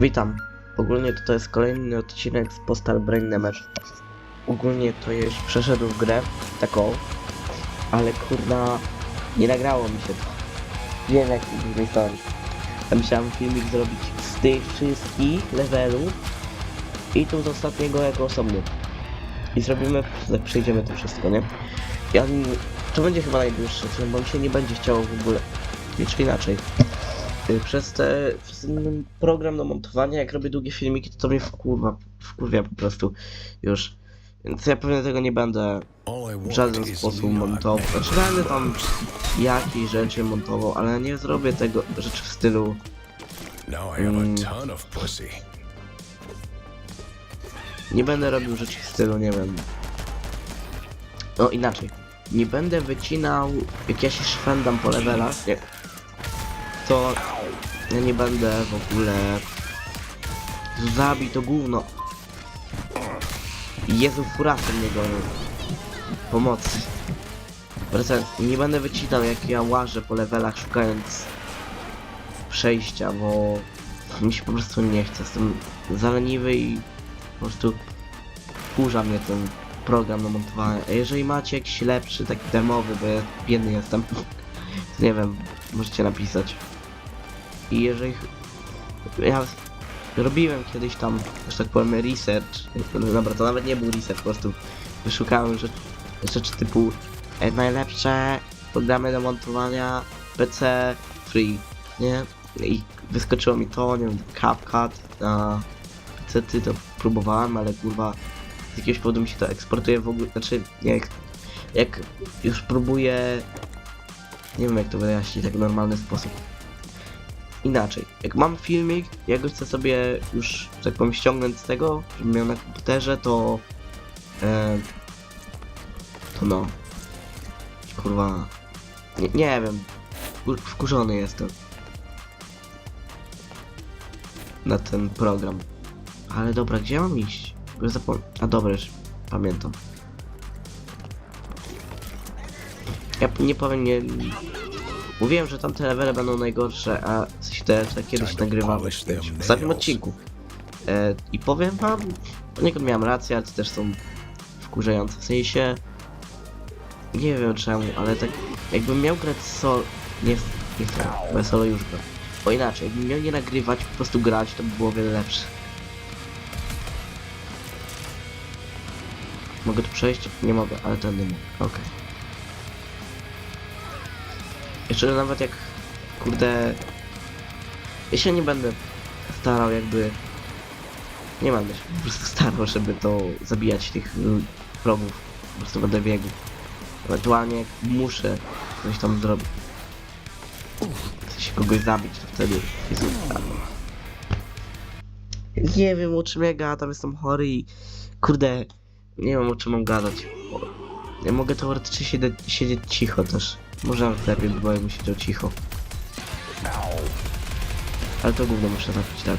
Witam. Ogólnie to, to jest kolejny odcinek z Postal Brain Damage. Ogólnie to już przeszedł w grę taką, ale kurna nie nagrało mi się to. Wiem jak z drugiej strony. Ja musiałem filmik zrobić z tych wszystkich levelów i tu z ostatniego jako osobny. I zrobimy, przejdziemy to wszystko, nie? Ja, to będzie chyba najdłuższy film, bo mi się nie będzie chciało w ogóle. Czy inaczej. Y, Przez, te, przez ten program do montowania, jak robię długie filmiki, to to mnie wkurwa, wkurwia po prostu już. Więc ja pewnie tego nie będę w żaden sposób montował. Znaczy będę tam jakieś rzeczy montował, ale nie zrobię tego rzeczy w stylu Mm. Nie będę robił rzeczy w stylu, nie wiem. No inaczej. Nie będę wycinał, jak ja się szwendam po levelach, nie. To ja nie będę w ogóle zabij to gówno. Jezu, furasy mnie gonią. Pomocy. Wracając, nie będę wycinał jak ja łażę po levelach szukając przejścia, bo mi się po prostu nie chce. Jestem zaleniwy i po prostu wkurza mnie ten program do montowania. A jeżeli macie jakiś lepszy, taki demowy, bo ja biedny jestem, nie wiem, możecie napisać. I jeżeli... Ja robiłem kiedyś tam, że tak powiem, research. Dobra, to nawet nie był research, po prostu wyszukałem rzeczy, rzeczy typu e, najlepsze programy do montowania PC free, nie? I wyskoczyło mi to, nie wiem, CapCut na PC to próbowałem, ale kurwa z jakiegoś powodu mi się to eksportuje w ogóle, znaczy jak, jak już próbuję, nie wiem jak to wyjaśnić tak w normalny sposób. Inaczej, jak mam filmik, ja go chcę sobie już, tak powiem, ściągnąć z tego, żebym miał na komputerze, to e, to no, kurwa, nie, nie wiem, Wkur- wkurzony jestem na ten program. Ale dobra, gdzie mam iść? Już zapom... A dobra, już pamiętam. Ja nie powiem, nie... Mówiłem, że tamte levele będą najgorsze, a sensie te, te kiedyś nagrywałeś w ostatnim odcinku. E, I powiem wam, poniekąd miałem rację, ale to też są wkurzające. W sensie... Nie wiem czemu, ale tak jakbym miał grać sol... Nie, nie chcę, bo ja solo już gram. Bo inaczej, jakbym miał nie nagrywać, po prostu grać, to by było o wiele lepsze. Mogę tu przejść? Nie mogę, ale ten nie mogę. Okej. Jeszcze nawet jak, kurde... Ja się nie będę starał jakby... Nie będę się po prostu starał, żeby to zabijać tych wrogów. Po prostu będę biegł. Ewentualnie jak muszę coś tam zrobić. Chcę się kogoś zabić, to wtedy jest Nie wiem o czym ja gadam, jestem chory i... Kurde, nie wiem o czym mam gadać. Ja mogę teoretycznie siedzieć, siedzieć cicho też. Może by było jakbym siedział cicho. Ale to gówno muszę zapić, tak.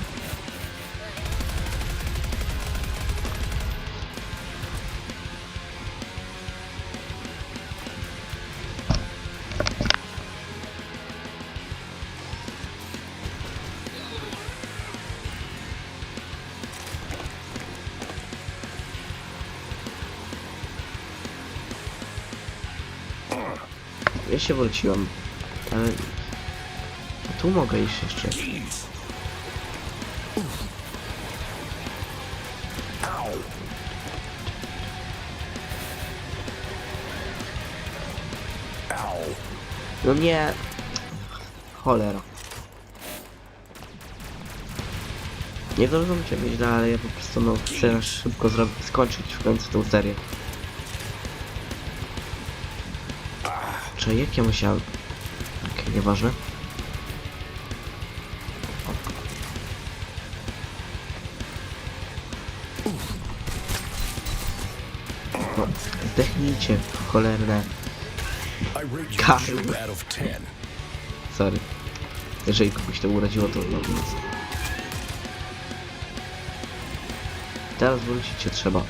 Się wróciłem. Ale... Tu mogę iść jeszcze. No nie. Cholera. Nie zrozumcie mnie źle, ale ja po prostu no chcę szybko skończyć w końcu tą serię. Czy jak ja musiałem... Okej, nieważne. No, zdechnijcie, cholerne. Ten. Sorry. Jeżeli kogoś to uraziło, to no nic. Teraz wrócić się trzeba.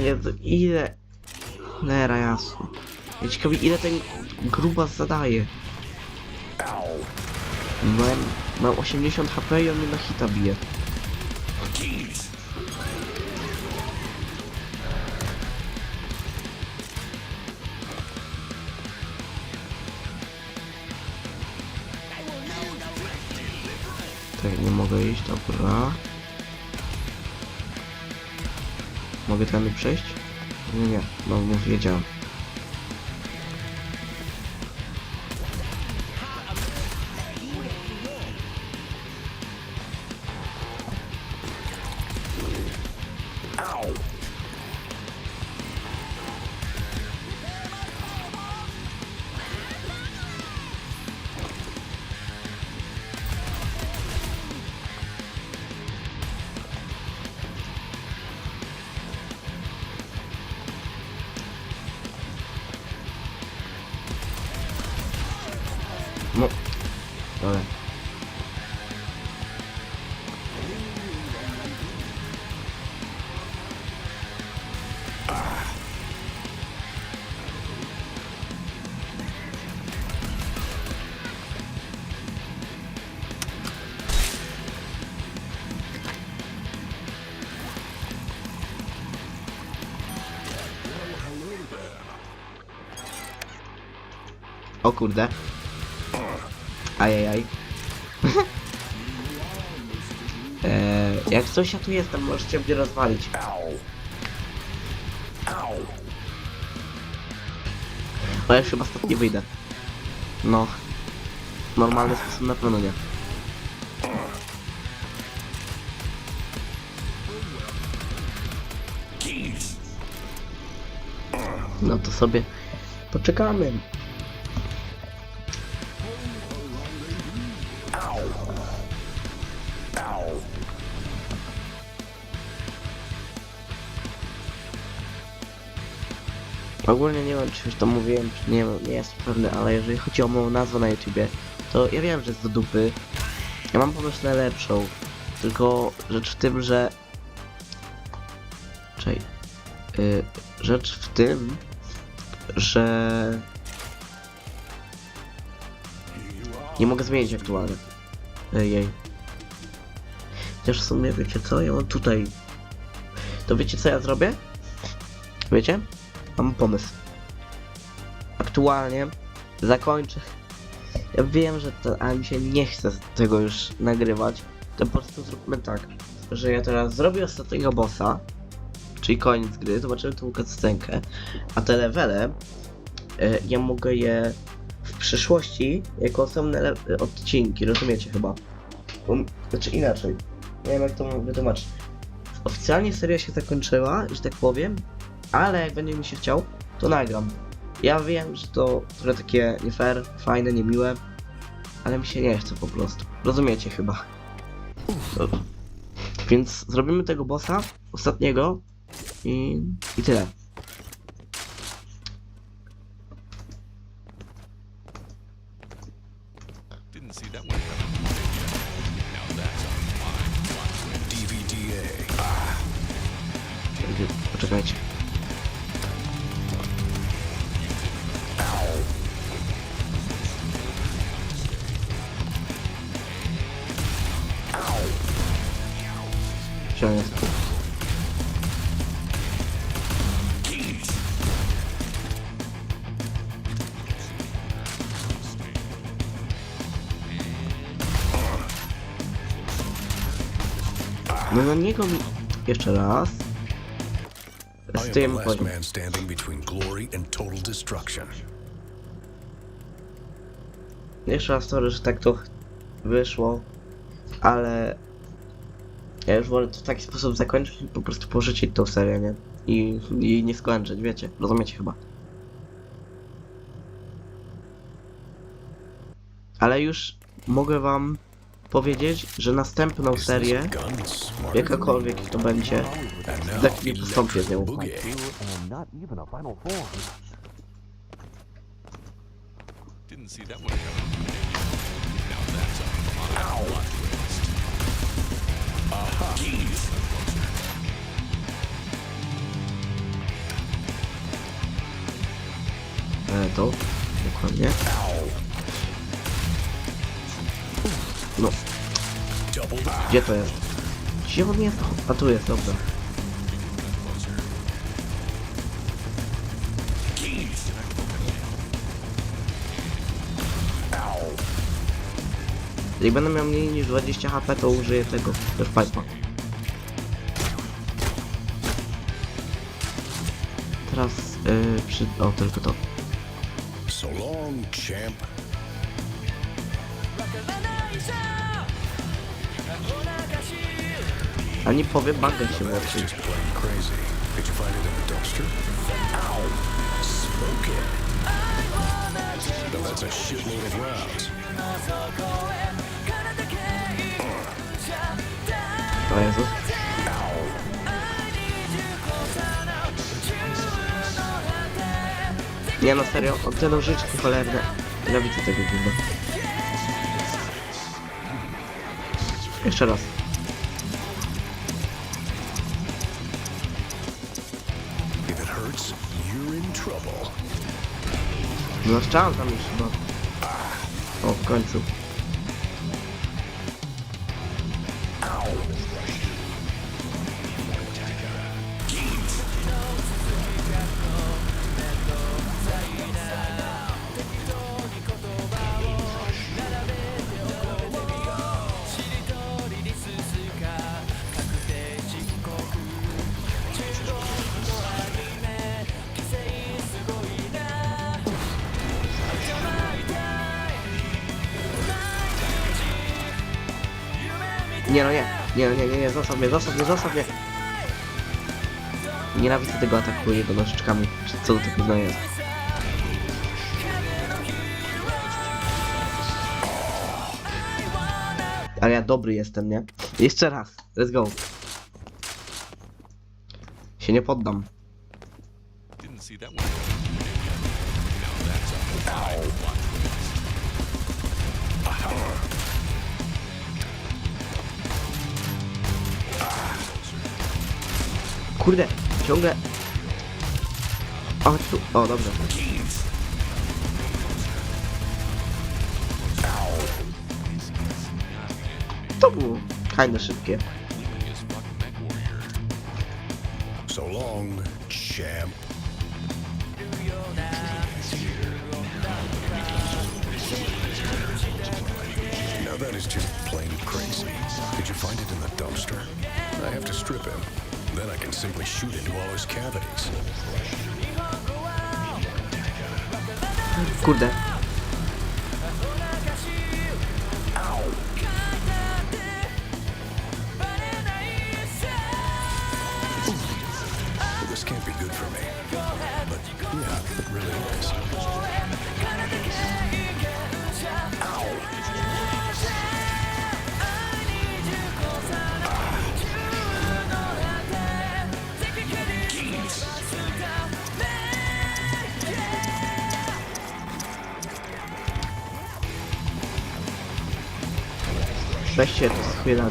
Jezu, ile... Cholera jasno. Ja ciekawi ile ten grubas zadaje. Mam, mam 80 HP i on mnie na hita bije. Tak, nie mogę iść, dobra. Mogę tam przejść? Nie, no mów, wiedziałem. No. Dobra. O kurde. Ajajaj. eee, jak coś ja tu jestem, możecie mnie rozwalić. Ow. Ow. O, ja chyba stąd nie wyjdę. No. Normalny sposób na pewno nie. No to sobie poczekamy. Ogólnie nie wiem, czy już to mówiłem, czy nie, nie jestem pewny, ale jeżeli chodzi o moją nazwę na YouTubie, to ja wiem, że jest do dupy. Ja mam pomysł na lepszą. Tylko rzecz w tym, że... Czekaj. Y, rzecz w tym, że... Nie mogę zmienić aktualnie. Ej, Chociaż w sumie wiecie co? Ja mam tutaj. To wiecie co ja zrobię? Wiecie? Mam pomysł. Aktualnie zakończę. Ja wiem, że to, ale mi się nie chce tego już nagrywać. To po prostu zróbmy tak, że ja teraz zrobię ostatniego bossa, czyli koniec gry, zobaczymy tą cutscenkę, a te levele e, ja mogę je w przyszłości jako osobne odcinki, rozumiecie chyba? Um, znaczy inaczej, nie wiem jak to wytłumaczyć. Oficjalnie seria się zakończyła, że tak powiem, ale jak będzie mi się chciał, to nagram. Ja wiem, że to trochę takie nie fair, fajne, niemiłe, ale mi się nie chce po prostu. Rozumiecie chyba. No. Więc zrobimy tego bossa, ostatniego i, i tyle. On jest? No na niego mi... Jeszcze raz. Z tym poziom. Jeszcze raz sorry, że tak to wyszło, ale ja już wolę to w taki sposób zakończyć i po prostu porzucić tą serię, nie? I, i nie skończyć, wiecie? Rozumiecie chyba. Ale już mogę wam powiedzieć, że następną serię, jakakolwiek to będzie, za chwilę postąpię z nią. a. Didn't see that one coming. Now that's on E, to, dokładnie. No. Gdzie to jest? Gdzie on jest? A tu jest, dobra. Jeżeli będę miał mniej niż 20 HP, to użyję tego, też pipa. Yy, przy... o, tylko to. So long, champ. A nie powiem, bagger się is włączył. Nie no serio, od te nożyczki cholerne. Nienawidzę tego gówna. Jeszcze raz. No chciałem tam już no. O, w końcu. Nie no nie, nie no nie, nie, nie, zostaw mnie, zostaw mnie, zostaw mnie. Nienawidzę tego ataku jego nożyczkami. Co to tak jest? Ale ja dobry jestem, nie? Jeszcze raz, let's go. Się nie poddam. Didn't see that one Kurde, ciągle. Chodź tu. O, dobrze. To było kinda szybkie. So long, champ. Now that is just plain crazy. Did you find it in the dumpster? I have to strip him. Then I can simply shoot into all his cavities. Kurde. Weźcie to z chwila.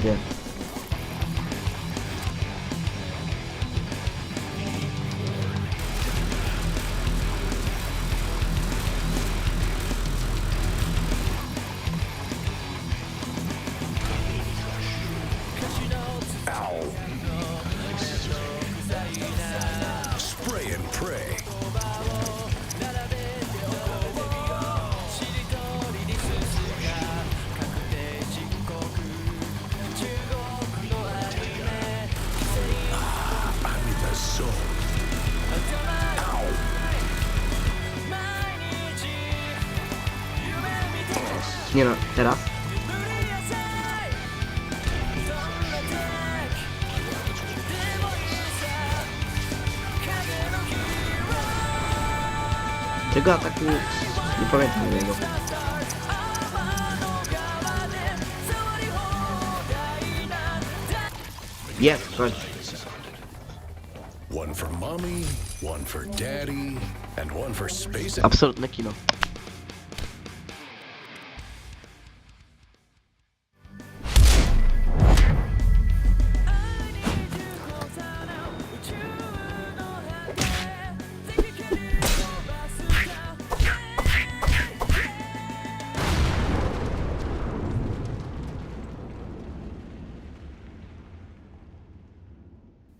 Nie no, teraz. Tego ataku nie pamiętam jego. Jest, chodź. One for mommy, one for daddy, and one for space. Absolutne kino.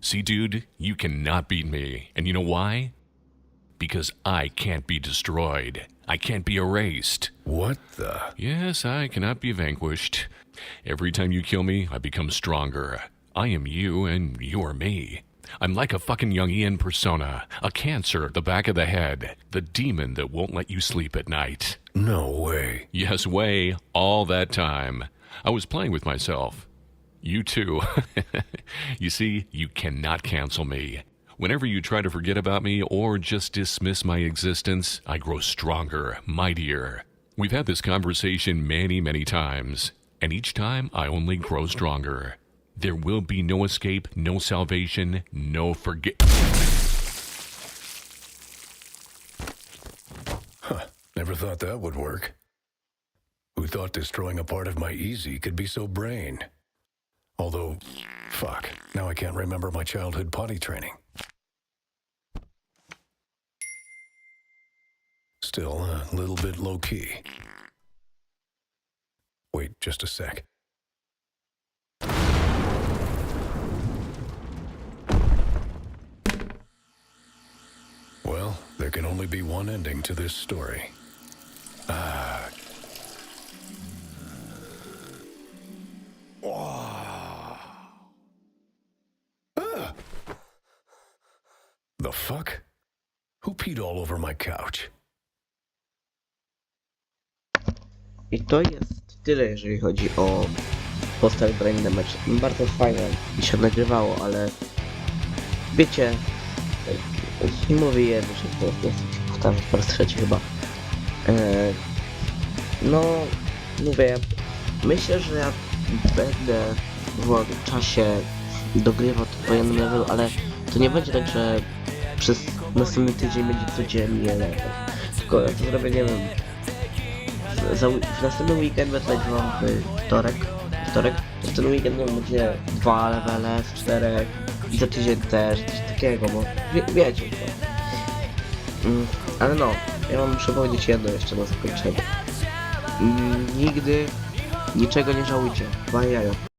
See, dude, you cannot beat me. And you know why? Because I can't be destroyed. I can't be erased. What the? Yes, I cannot be vanquished. Every time you kill me, I become stronger. I am you, and you are me. I'm like a fucking young Ian persona, a cancer at the back of the head, the demon that won't let you sleep at night. No way. Yes, way, all that time. I was playing with myself. You too. you see, you cannot cancel me. Whenever you try to forget about me or just dismiss my existence, I grow stronger, mightier. We've had this conversation many, many times, and each time I only grow stronger. There will be no escape, no salvation, no forget. Huh, never thought that would work. Who thought destroying a part of my easy could be so brain? Although, fuck, now I can't remember my childhood potty training. Still a little bit low key. Wait just a sec. Well, there can only be one ending to this story. Ah, The fuck? Who peed all over my couch? I to jest tyle, jeżeli chodzi o postać Brain Damage. Bardzo fajne mi się nagrywało, ale wiecie, nie mówię jedno, że to jest, jest powtarzam po raz trzeci chyba. E, no, mówię, myślę, że ja będę w czasie dogrywał po jednym levelu, ale to nie będzie tak, że przez następny tydzień będzie codziennie level. Tylko ja to zrobię, nie wiem, za, w następny weekend będę nagrywam w wtorek, wtorek, to w ten weekend będzie dwa levele z czterech i za tydzień też, coś takiego, bo wie, wiecie to. Mm, ale no, ja wam muszę powiedzieć jedno jeszcze na zakończenie. Mm, nigdy niczego nie żałujcie, jajo.